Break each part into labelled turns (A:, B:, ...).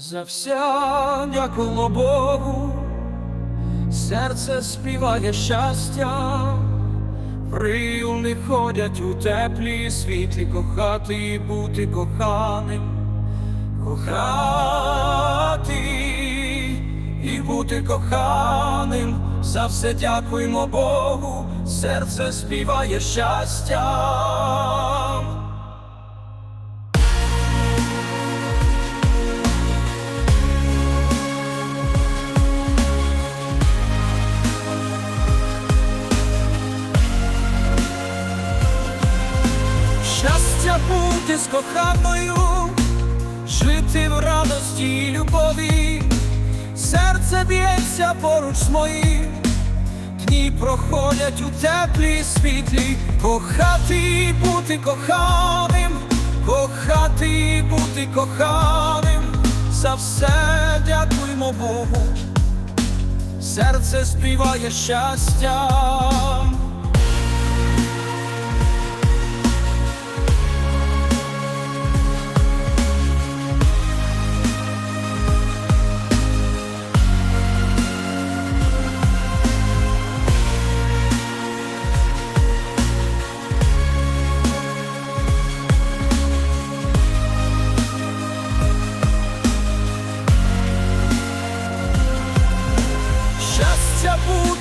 A: За вся дякуємо Богу, серце співає щастя, прийомни ходять у теплі світлі, кохати і бути коханим, кохати і бути коханим, за все дякуємо Богу, серце співає щастя. Щастя бути з коханою, жити в радості і любові, серце б'ється поруч з моїм, дні проходять у теплі світлі, кохати бути коханим, кохати бути коханим, за все дякуємо Богу, серце співає щастя.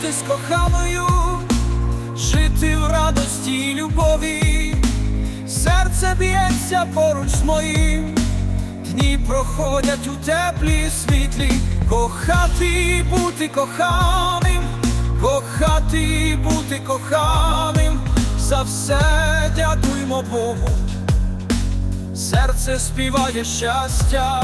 A: Бути з коханою, жити в радості і любові, серце б'ється поруч з моїм, дні проходять у теплі світлі, кохати бути коханим, кохати бути коханим, за все дякуємо Богу, серце співає щастя.